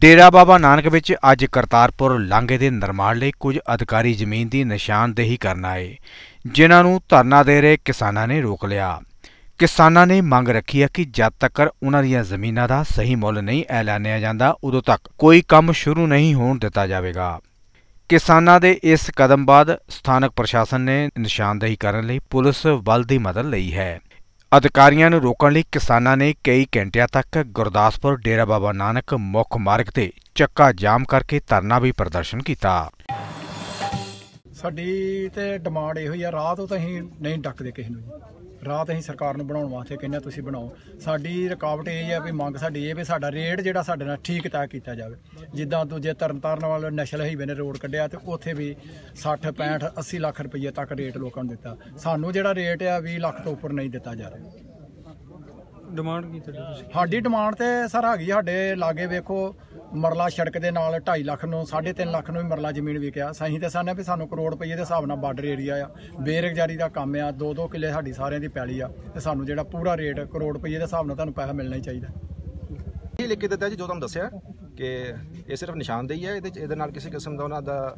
ਡੇਰਾ ਬਾਬਾ ਨਾਨਕ ਵਿੱਚ ਅੱਜ ਕਰਤਾਰਪੁਰ ਲਾਂਘੇ ਦੇ ਨਿਰਮਾਣ ਲਈ ਕੁਝ ਅਧਿਕਾਰੀ ਜ਼ਮੀਨ ਦੀ ਨਿਸ਼ਾਨਦੇਹੀ ਕਰਨ ਆਏ, ਜਿਨ੍ਹਾਂ ਨੂੰ ਧਰਨਾ ਦੇ ਰਹੇ ਕਿਸਾਨਾਂ ਨੇ ਰੋਕ ਲਿਆ। ਕਿਸਾਨਾਂ ਨੇ ਮੰਗ ਰੱਖੀ ਹੈ ਕਿ ਜਦ ਤੱਕ ਉਹਨਾਂ ਦੀਆਂ ਜ਼ਮੀਨਾਂ ਦਾ ਸਹੀ ਮੁੱਲ ਨਹੀਂ ਐਲਾਨਿਆ ਜਾਂਦਾ, ਉਦੋਂ ਤੱਕ ਕੋਈ ਕੰਮ ਸ਼ੁਰੂ ਨਹੀਂ ਹੋਣ ਦਿੱਤਾ ਜਾਵੇਗਾ। ਕਿਸਾਨਾਂ ਦੇ ਇਸ ਕਦਮ ਬਾਅਦ ਸਥਾਨਕ ਪ੍ਰਸ਼ਾਸਨ ਨੇ ਨਿਸ਼ਾਨਦੇਹੀ ਕਰਨ ਲਈ ਪੁਲਿਸ ਬਲ ਦੀ ਮਦਦ ਲਈ ਹੈ। ਅਧਿਕਾਰੀਆਂ ਨੂੰ ਰੋਕਣ ਲਈ ਕਿਸਾਨਾਂ ਨੇ ਕਈ ਘੰਟਿਆਂ ਤੱਕ ਗੁਰਦਾਸਪੁਰ ਡੇਰਾ ਬਾਬਾ ਨਾਨਕ ਮੁੱਖ ਮਾਰਗ ਤੇ ਚੱਕਾ ਜਾਮ ਕਰਕੇ ਧਰਨਾ ਵੀ ਪ੍ਰਦਰਸ਼ਨ ਕੀਤਾ। ਸਾਡੀ ਤੇ ਡਿਮਾਂਡ ਇਹੋ ਹੀ ਆ ਰਾਹ ਤੋਂ ਤਾਂ ਅਸੀਂ ਨਹੀਂ ਡੱਕਦੇ ਕਿਸੇ ਨੂੰ ਜੀ। ਰਾਹ ਅਸੀਂ ਸਰਕਾਰ ਨੂੰ ਬਣਾਉਣ ਵਾਸਤੇ ਕਹਿੰਦੇ ਹਾਂ, ਤੁਸੀਂ ਬਣਾਓ। ਸਾਡੀ ਰੁਕਾਵਟ ਇਹ ਹੈ ਵੀ ਮੰਗ ਸਾਡੀ ਇਹ ਵੀ ਸਾਡਾ ਰੇਟ ਜਿਹੜਾ ਸਾਡੇ ਨਾਲ ਠੀਕ ਤੈਅ ਕੀਤਾ ਜਾਵੇ। ਜਿੱਦਾਂ ਦੂਜੇ ਤਰਨਤਾਰਨ ਵਾਲੇ ਨੈਸ਼ਨਲ ਹਾਈਵੇ ਨੇ ਰੋਡ ਕੱਢਿਆ ਤੇ ਉੱਥੇ ਵੀ 60 65 80 ਲੱਖ ਰੁਪਏ ਤੱਕ ਰੇਟ ਲੋਕਾਂ ਨੂੰ ਦਿੱਤਾ। ਸਾਨੂੰ ਜਿਹੜਾ ਰੇਟ ਆ 20 ਲੱਖ ਤੋਂ ਉੱਪਰ ਨਹੀਂ ਦਿੱਤਾ ਜਾ ਰਿਹਾ। ਡਿਮਾਂਡ ਕੀ ਤੁਹਾਡੀ ਤੁਸੀਂ? ਸਾਡੀ ਡਿਮਾਂਡ ਤੇ ਸਰ ਹੈਗੀ ਸਾਡੇ ਲਾਗੇ ਵੇਖੋ ਮਰਲਾ ਸੜਕ ਦੇ ਨਾਲ 2.5 ਲੱਖ ਨੂੰ 3.5 ਲੱਖ ਨੂੰ ਵੀ ਮਰਲਾ ਜ਼ਮੀਨ ਵਿਕਿਆ। ਸਹੀ ਤੇ ਸਾਨੇ ਵੀ ਸਾਨੂੰ ਕਰੋੜ ਰੁਪਏ ਦੇ ਹਿਸਾਬ ਨਾਲ ਬਾਰਡਰ ਏਰੀਆ ਆ। ਬੇਰੁਜ਼ਗਾਰੀ ਦਾ ਕੰਮ ਆ 2-2 ਕਿੱਲੇ ਸਾਡੀ ਸਾਰਿਆਂ ਦੀ ਪੈਲੀ ਆ ਤੇ ਸਾਨੂੰ ਜਿਹੜਾ ਪੂਰਾ ਰੇਟ ਕਰੋੜ ਰੁਪਏ ਦੇ ਹਿਸਾਬ ਨਾਲ ਤੁਹਾਨੂੰ ਪੈਸਾ ਮਿਲਣਾ ਹੀ ਚਾਹੀਦਾ। ਇਹ ਲਿਖ ਕੇ ਦਿੱਤਾ ਜੀ ਜੋ ਤੁਹਾਨੂੰ ਦੱਸਿਆ ਕਿ ਇਹ ਸਿਰਫ ਨਿਸ਼ਾਨਦੇਹੀ ਹੈ ਇਹਦੇ 'ਚ- ਇਹਦੇ ਨਾਲ ਕਿਸੇ ਕਿਸਮ ਦਾ ਉਹਨਾਂ ਦਾ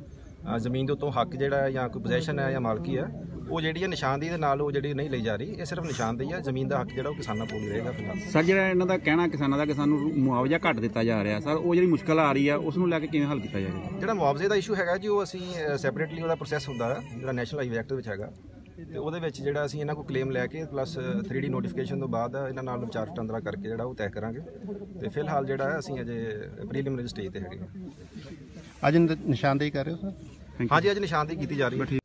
ਜ਼ਮੀਨ ਦੇ ਉੱਤੋਂ ਹੱਕ ਜਿਹੜਾ ਹੈ ਜਾਂ ਕੋਈ ਪੋਜੀਸ਼ਨ ਹੈ ਜਾਂ ਮਾਲਕੀ ਹੈ ਉਹ ਜਿਹੜੀ ਹੈ ਨਿਸ਼ਾਨਦੇਹੀ ਦੇ ਨਾਲ ਉਹ ਜਿਹੜੀ ਨਹੀਂ ਲਈ ਜਾ ਰਹੀ ਇਹ ਸਿਰਫ ਨਿਸ਼ਾਨਦੇਹੀ ਹੈ ਜ਼ਮੀਨ ਦਾ ਹੱਕ ਜਿਹੜਾ ਉਹ ਕਿਸਾਨਾਂ ਕੋਲ ਹੀ ਰਹੇਗਾ ਫਿਲਹਾਲ। ਸਰ ਜਿਹੜਾ ਇਹਨਾਂ ਦਾ ਕਹਿਣਾ ਕਿਸਾਨਾਂ ਦਾ ਕਿ ਸਾਨੂੰ ਮੁਆਵਜ਼ਾ ਘੱਟ ਦਿੱਤਾ ਜਾ ਰਿਹਾ ਸਰ ਉਹ ਜਿਹੜੀ ਮੁਸ਼ਕਲ ਆ ਰਹੀ ਆ ਉਸ ਨੂੰ ਲੈ ਕੇ ਕਿਵੇਂ ਹੱਲ ਕੀਤਾ ਜਾਏਗਾ ਜਿਹੜਾ ਮੁਆਵਜ਼ੇ ਦਾ ਇਸ਼ੂ ਹੈਗਾ ਜੀ ਉਹ ਅਸੀਂ ਸੈਪਰੇਟਲੀ ਉਹਦਾ ਪ੍ਰੋਸੈਸ ਹੁੰਦਾ ਹੈ ਜਿਹੜਾ ਨੈਸ਼ਨਲ ਹਾਈਵੇ ਐਕਟ ਵਿੱਚ ਹੈਗਾ। ਤੇ ਉਹਦੇ ਵਿੱਚ ਜਿਹੜਾ ਅਸੀਂ ਇਹਨਾਂ ਕੋਲ ਕਲੇਮ ਲੈ ਕੇ ਪਲੱਸ 3D ਨੋਟੀਫਿਕੇਸ਼ਨ ਤੋਂ ਬਾਅਦ ਇਹਨਾਂ ਨਾਲ ਵਿਚਾਰ ਵਟਾਂਦਰਾ ਕਰਕੇ ਜਿਹੜਾ ਉਹ ਤੈਅ ਕਰਾਂਗੇ। ਤੇ ਫਿਲਹਾਲ ਜਿਹੜਾ ਹੈ ਅਸੀਂ ਅਜੇ ਪ੍ਰੀਲਿਮਿਨਰੀ ਸਟੇਜ ਤੇ ਹੈਗੇ ਹਾਂ। ਅੱਜ ਨਿਸ਼ਾਨਦੇਹੀ ਕਰ ਰਹੇ ਹੋ ਸਰ? ਹਾਂਜੀ ਅੱਜ ਨਿਸ਼ਾਨਦੇਹੀ ਕੀਤੀ ਜਾ ਰਹੀ ਹੈ।